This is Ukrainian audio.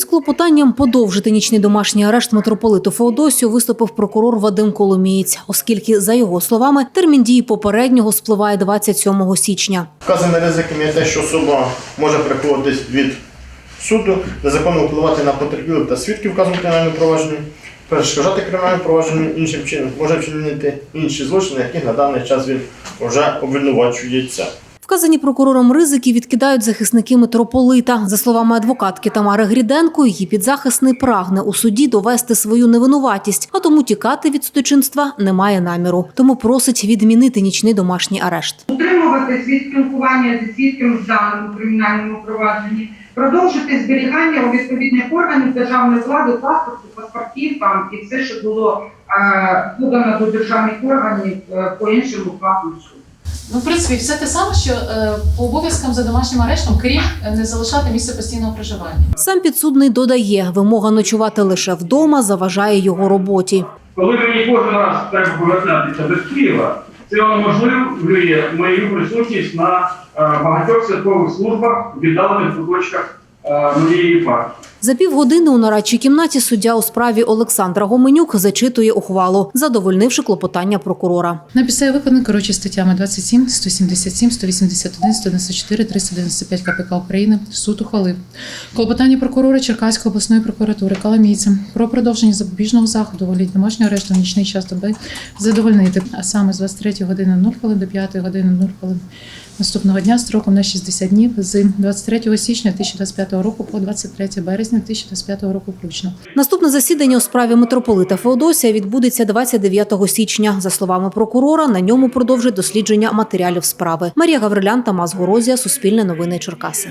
Із клопотанням подовжити нічний домашній арешт митрополиту Феодосію виступив прокурор Вадим Коломієць, оскільки, за його словами, термін дії попереднього спливає 27 січня. Вказаними ризиками є те, що особа може приходити від суду, незаконно впливати на потерпілих та свідків вказаного кримінальному провадженні, перешкоджати кримінальному провадженню іншим чином, може вчинити інші злочини, яких на даний час він вже обвинувачується. Вказані прокурором ризики відкидають захисники митрополита. За словами адвокатки Тамари Гріденко, її підзахисний прагне у суді довести свою невинуватість, а тому тікати від судочинства немає наміру. Тому просить відмінити нічний домашній арешт. утримуватись від спілкування зі свідками в даному кримінальному провадженні, продовжити зберігання у відповідних органів державної влади паспорту, паспортів там і все, що було е, подано до державних органів е, по ухвалам суду. Ну, в принципі, все те саме, що е, по обов'язкам за домашнім арештом, крім е, не залишати місце постійного проживання. Сам підсудний додає, вимога ночувати лише вдома заважає його роботі. Коли мені кожен раз треба повертатися до Києва, це унеможливлює мою присутність на е, багатьох святкових службах в віддалених куточках е, моєї єпархії. За півгодини у нарадчій кімнаті суддя у справі Олександра Гоменюк зачитує ухвалу, задовольнивши клопотання прокурора. На підставі викладених керуючи статтями 27, 177, 181, 194, 395 КПК України суд ухвалив клопотання прокурора Черкаської обласної прокуратури Каламійця про продовження запобіжного заходу у домашнього арешту в нічний час доби задовольнити, а саме з 23 години 0 хвилин до 5 години 0 хвилин наступного дня строком на 60 днів з 23 січня 2025 року по 23 березня 2025 року включно. Наступне засідання у справі митрополита Феодосія відбудеться 29 січня. За словами прокурора, на ньому продовжить дослідження матеріалів справи. Марія Гаврилян, Тамас Горозія, Суспільне новини Черкаси.